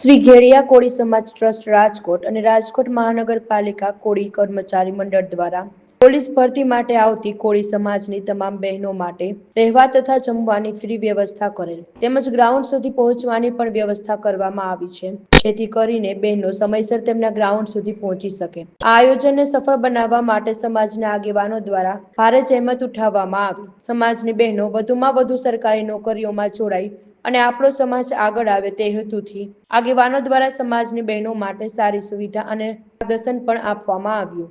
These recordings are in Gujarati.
શ્રી ઘેરિયા કોળી સમાજ ટ્રસ્ટ રાજકોટ અને રાજકોટ મહાનગરપાલિકા કોળી કર્મચારી મંડળ દ્વારા પોલીસ ભરતી માટે આવતી કોળી સમાજની તમામ બહેનો માટે રહેવા તથા જમવાની ફ્રી વ્યવસ્થા કરેલ. તેમજ ગ્રાઉન્ડ સુધી પહોંચવાની પણ વ્યવસ્થા કરવામાં આવી છે. જેથી કરીને બહેનો સમયસર તેમના ગ્રાઉન્ડ સુધી પહોંચી શકે. આ આયોજનને સફળ બનાવવા માટે સમાજના આગેવાનો દ્વારા ભારે જહેમત ઉઠાવવામાં આવી. સમાજની બહેનો વધુમાં વધુ સરકારી નોકરીઓમાં જોડાઈ અને આપણો સમાજ આગળ આવે તે હેતુથી. આગેવાનો દ્વારા સમાજની બહેનો માટે સારી સુવિધા અને માર્ગદર્શન પણ આપવામાં આવ્યું.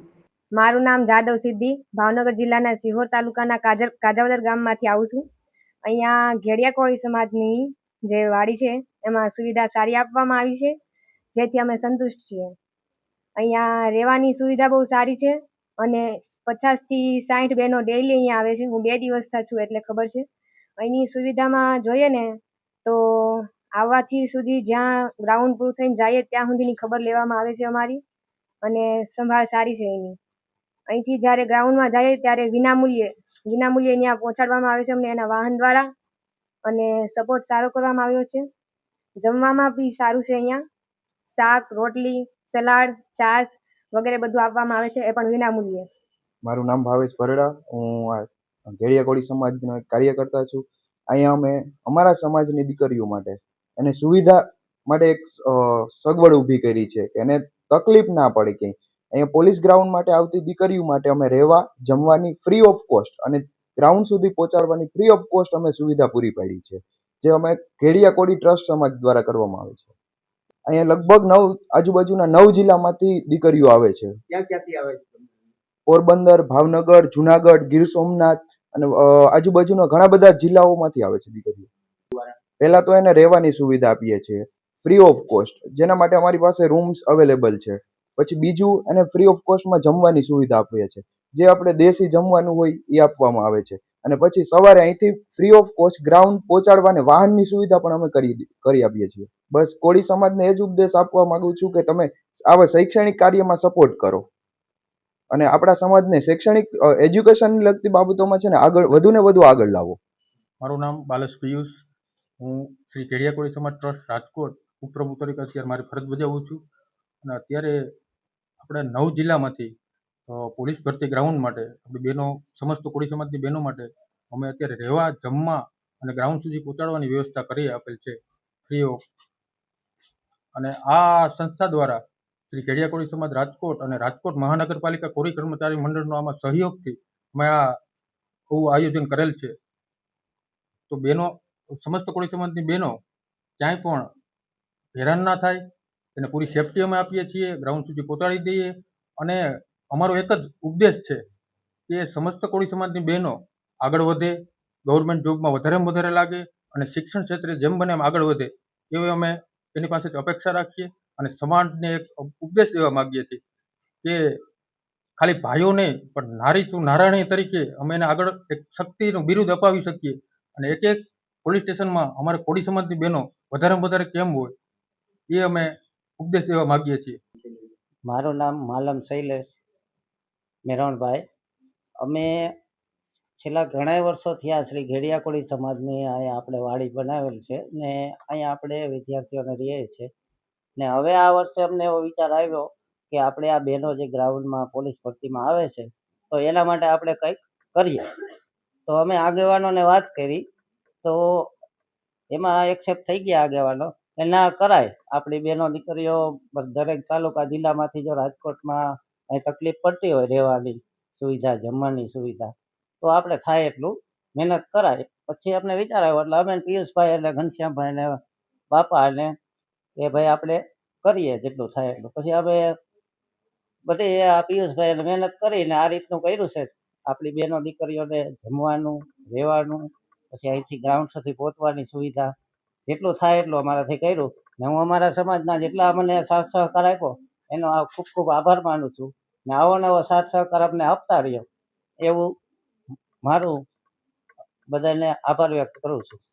મારું નામ જાદવ સિદ્ધિ, ભાવનગર જિલ્લાના સિહોર તાલુકાના કાજર, કાજાવદર ગામમાંથી આવું છું. અહીંયા ઘેડિયા કોળી સમાજની જે વાડી છે, એમાં સુવિધા સારી આપવામાં આવી છે, જેથી અમે સંતુષ્ટ છીએ. અહીંયા રહેવાની સુવિધા બહુ સારી છે અને પચાસથી સાઠ બહેનો ડેઈલી અહીંયા આવે છે. હું બે દિવસથી છું એટલે ખબર છે. અહીંની સુવિધામાં જોઈએ ને તો આવવાથી સુધી જ્યાં ગ્રાઉન્ડ પૂરું થઈને જઈએ, ત્યાં સુધીની ખબર લેવામાં આવે છે અમારી અને સંભાળ સારી છે એની. અહીંથી જ્યારે ગ્રાઉન્ડમાં જઈએ ત્યારે વિનામૂલ્યે વિનામૂલ્યે ત્યાં પહોંચાડવામાં આવે છે અમને એના વાહન દ્વારા અને સપોર્ટ સારો કરવામાં આવ્યો છે. જમવામાં બી સારું છે અહીંયા. શાક, રોટલી, સલાડ, છાશ વગેરે બધું આપવામાં આવે છે, એ પણ વિનામૂલ્યે. મારું નામ ભાવેશ ભરડા. હું ઘેડિયા કોળી સમાજનો એક કાર્યકર્તા છું. અહીંયા અમે અમારા સમાજની દીકરીઓ માટે એને સુવિધા માટે એક સગવડ ઊભી કરી છે કે એને તકલીફ ના પડે ક્યાંય. અહીંયા પોલીસ ગ્રાઉન્ડ માટે આવતી દીકરીઓ માટે અમે રહેવા જમવાની ફ્રી ઓફ કોસ્ટ અને ગ્રાઉન્ડ સુધી પહોંચાડવાની ફ્રી ઓફ કોસ્ટ અમે સુવિધા પૂરી પાડી છે જે અમે ઘેડિયા કોડી ટ્રસ્ટ સમાજ દ્વારા કરવામાં આવે છે. અહીંયા લગભગ નવ આજુબાજુના નવ જિલ્લામાંથી દીકરીઓ આવે છે. ક્યાં ક્યાંથી આવે છે પોરબંદર ભાવનગર જુનાગઢ ગીર સોમનાથ અને આજુબાજુના ઘણા બધા જિલ્લાઓમાંથી આવે છે દીકરીઓ. પહેલાં તો એને રહેવાની સુવિધા આપીએ છીએ. ફ્રી ઓફ કોસ્ટ જેના માટે અમારી પાસે રૂમ્સ અવેલેબલ છે. પછી બીજું એને ફ્રી ઓફ કોસ્ટમાં જમવાની સુવિધા આપીએ છીએ. જે આપણે દેશી જમવાનું હોય એ આપવામાં આવે છે. અને પછી સવારે અહીંથી ફ્રી ઓફ કોસ્ટ ગ્રાઉન્ડ પહોંચાડવાને વાહનની સુવિધા પણ અમે કરી કરી આપીએ છીએ. બસ, કોળી સમાજને એ જ ઉપદેશ આપવા માંગુ છું કે તમે આવા શૈક્ષણિક કાર્યમાં સપોર્ટ કરો. અને આપણા સમાજને શૈક્ષણિક એજ્યુકેશનને લગતી બાબતોમાં છે ને આગળ વધુ ને વધુ આગળ લાવો. મારું નામ બાલસ પિયુષ. હું શ્રી કેડિયાકોળી સમાજ ટ્રસ્ટ રાજકોટ ઉપપ્રમુખ તરીકે અત્યારે મારી ફરજ બજાવું છું. અને અત્યારે આપણે નવ જિલ્લામાંથી પોલીસ ભરતી ગ્રાઉન્ડ માટે, આપણી બહેનો, સમસ્ત કોળી સમાજની બહેનો માટે અમે અત્યારે રહેવા, જમવા અને ગ્રાઉન્ડ સુધી પહોંચાડવાની વ્યવસ્થા કરી આપેલ છે. Free of. અને આ સંસ્થા દ્વારા શ્રી કેડિયા કોળી સમાજ રાજકોટ અને રાજકોટ મહાનગરપાલિકા કોરી કર્મચારી મંડળનો આમાં સહયોગથી અમે આ આવું આયોજન કરેલ છે. તો બહેનો સમસ્ત કોળી સમાજની બહેનો ક્યાંય પણ હેરાન ના થાય, એને પૂરી સેફટી અમે આપીએ છીએ, ગ્રાઉન્ડ સુધી પહોંચાડી દઈએ અને અમારો એક જ ઉપદેશ છે કે સમસ્ત કોળી સમાજની બહેનો આગળ વધે, ગવર્મેન્ટ જોબમાં વધારેમાં વધારે લાગે અને શિક્ષણ ક્ષેત્રે જેમ બને એમ આગળ વધે, એવી અમે એની પાસેથી અપેક્ષા રાખીએ. અને સમાજને એક ઉપદેશ દેવા માગીએ છીએ કે ખાલી ભાઈઓ નહીં, પણ નારી તું નારાયણી તરીકે અમે એને આગળ એક શક્તિનું બિરુદ અપાવી શકીએ. અને એક એક પોલીસ સ્ટેશનમાં અમારે કોળી સમાજની બહેનો વધારેમાં વધારે કેમ હોય, એ અમે ઉપદેશ દેવા માગીએ છીએ. મારું નામ માલમ શૈલેષ મેરણભાઈ અમે છેલ્લા ઘણા વર્ષો થયા શ્રી ઘેડિયાકોળી સમાજની અહીંયા આપણે વાડી બનાવેલ છે ને અહીંયા આપણે વિદ્યાર્થીઓને રહીએ છીએ. ને હવે આ વર્ષે અમને એવો વિચાર આવ્યો કે આપણે આ બહેનો જે ગ્રાઉન્ડમાં પોલીસ ભરતીમાં આવે છે, તો એના માટે આપણે કંઈક કરીએ. તો અમે આગેવાનોને વાત કરી, તો એમાં એક્સેપ્ટ થઈ ગયા આગેવાનો એ ના કરાય, આપણી બહેનો દીકરીઓ દરેક તાલુકા જિલ્લામાંથી જો રાજકોટમાં કંઈ તકલીફ પડતી હોય રહેવાની સુવિધા, જમવાની સુવિધા, તો આપણે થાય એટલું મહેનત કરાય. પછી આપણે વિચાર આવ્યો એટલે અમે પિયુષભાઈ એટલે ઘનશ્યામભાઈ ને બાપા અને એ ભાઈ આપણે કરીએ જેટલું થાય એટલું. પછી અમે બધી આ પિયુષભાઈ મહેનત કરીને આ રીતનું કર્યું છે. આપણી બહેનો દીકરીઓને જમવાનું, રહેવાનું, પછી અહીંથી ગ્રાઉન્ડ સુધી પહોંચવાની સુવિધા જેટલું થાય એટલું અમારાથી કર્યું. ને હું અમારા સમાજના જેટલા મને સાથ સહકાર આપ્યો, એનો આ ખૂબ ખૂબ આભાર માનું છું. ને આવો નવો સાથ સહકાર અમને આપતા રહ્યો. એવું મારું બધાને આભાર વ્યક્ત કરું છું.